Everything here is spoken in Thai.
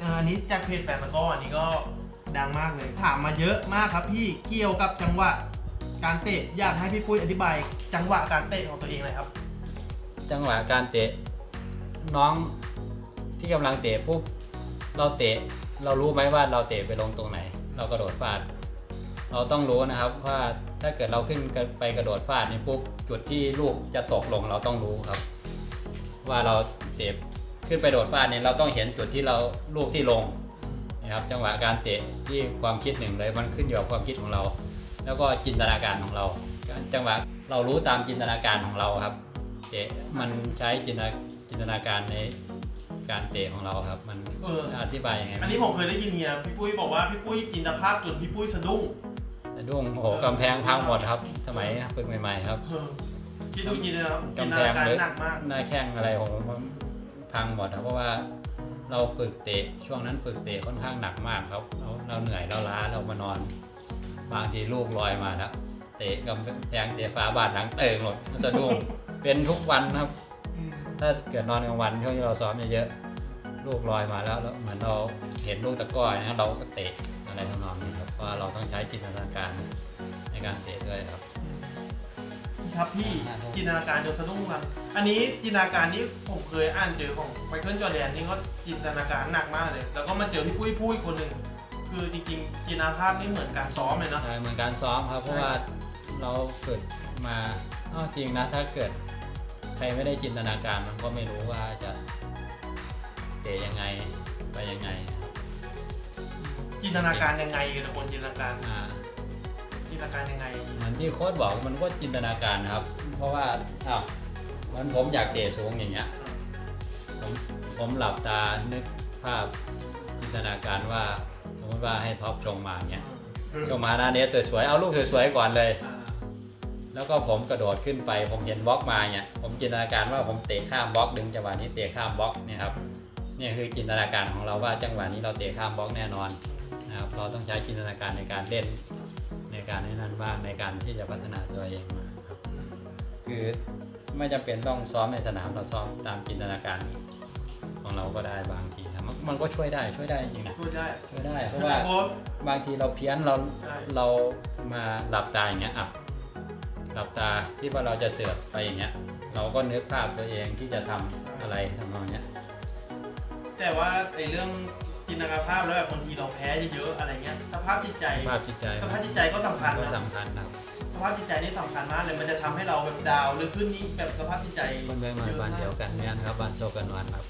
อาอันนี้จากเพจแฟนตะกร้ออันนี้ก็ดังมากเลย ถามมาเยอะมากครับพี่เกี่ยวกับจังหวะการเตะอยากให้พี่ปุ้ยอธิบาย จังหวะการเตะของตัวเองเลยครับ จังหวะการเตะน้องที่กำลังเตะปุ๊บเราเตะเรารู้ไหมว่าเราเตะไปลงตรงไหน เรากระโดดฟาด เราต้องรู้นะครับว่าถ้าเกิดเราขึ้นไปกระโดดฟาดนี่ปุ๊บจุดที่ลูกจะตกลงเราต้องรู้ครับ ว่าเราเตะ ขึ้นไปโดดฟาดเนี่ยเราต้องเห็นจุดที่เราลูกที่ลงนะครับจังหวะการเตะที่ความคิดหนึ่งเลยมันขึ้นอยู่กับความคิดของเรา แล้วก็จินตนาการของเรา จังหวะเรารู้ตามจินตนาการของเราครับเตะมันใช้จินตนาจินตนาการในการเตะของเราครับ มันเอออธิบายยังไงอันนี้ผมเคยได้ยินเนี่ยพี่ปุ้ยบอกว่าพี่ปุ้ยจินตภาพจนพี่ปุ้ยสะดุ้งสะดุ้งโอ้โหกำแพงพังหมดครับ สมัยฝึกใหม่ๆครับเออคิดดูจินตนาจินกำตแพนางการเลยหนักมากหน้าแข้งอะไรของผม พังหมดครับเพราะว่าเราฝึกเตะช่วงนั้นฝึกเตะค่อนข้างหนักมากครับ เราเราเหนื่อยเราล้าเรามานอน บางทีลูกลอยมาแล้วเตะกำแพงเตะฟ้าบาดหลังเติงหมดสะดุ้งเป็นทุกวันครับ ถ้าเกิดนอนกลางวันช่วงที่เราซ้อมเยอะๆลูกลอยมาแล้วเหมือนเราเห็นลูกตะก้อนะเราก็เตะอะไรทำนองนี้ครับเพราะว่าเราต้องใช้จินตนาการในการเตะด้วยครับ ครับพี่อ่าครับจินตนาการจนสะดุ้งครับอันนี้จินตนาการนี้ผมเคยอ่านเจอของไมเคิลจอร์แดนนี่ก็จินตนาการหนักมากเลย แล้วก็มาเจอพี่ปุ้ยปุ้ยคนหนึ่งคือจริงๆจินตนาภาพนี่เหมือนการซ้อมเลยเนาะใช่เหมือนการซ้อมครับเพราะว่าเราฝึกมาอ้าวจริงนะถ้าเกิดใครไม่ได้จินตนาการมันก็ไม่รู้ว่าจะเตะยังไงไปยังไงครับจินตนาการยังไงกันคนจินตนาการอ่า จินตนาการยังไง เหมือนที่โค้ชบอกมันก็จินตนาการนะครับ เพราะว่าอ้าวเหมันผมอยากเตะสูงอย่างเงี้ยผมผมหลับตานึกภาพจินตนาการว่าสมมติว่าให้ท็อปชงมาเงี้ยชงมาหน้าเนี้ยสวยๆเอาลูกสวยๆก่อนเลยอ่าแล้วก็ผมกระโดดขึ้นไป ผมเห็นบล็อกมาเนี่ยผมจินตนาการว่าผมเตะข้ามบล็อกดึงจังหวะนี้เตะข้ามบล็อกเนี่ยครับเนี่ยคือจินตนาการของเราว่าจังหวะนี้เราเตะข้ามบล็อกแน่นอนนะครับเราต้องใช้จินตนาการในการเล่นใน การให้นั่นบ้างในการที่จะพัฒนาตัวเองมาครับ คือไม่จำเป็นต้องซ้อมในสนามเราซ้อมตามจินตนาการของเราก็ได้บางทีครับมันมันก็ช่วยได้ช่วยได้จริงๆนะช่วยได้ช่วยได้เพราะว่าโค้ช บางทีเราเพี้ยนเราใช่ เรามาหลับตาอย่างเงี้ยอะหลับตาที่ว่าเราจะเสือกไปอย่างเงี้ย เราก็นึกภาพตัวเองที่จะทำอะไรทำนองเนี้ย แต่ว่าไอ้เรื่อง จินตนาการภาพแล้วแบบบางทีเราแพ้เยอะๆอะไรเงี้ยสภาพจิตใจสภาพจิตใจสภาพจิตใจก็สำคัญก็นะสำคัญนะครับสภาพจิตใจนี่สำคัญมากเลยมันจะทำให้เราแบบดาวน์หรือขึ้นนี้แบบสภาพจิตใจคนเมืองหน่อยบ้านเดียวกันเนี่ยนะครับบ้านโซกันวันครับ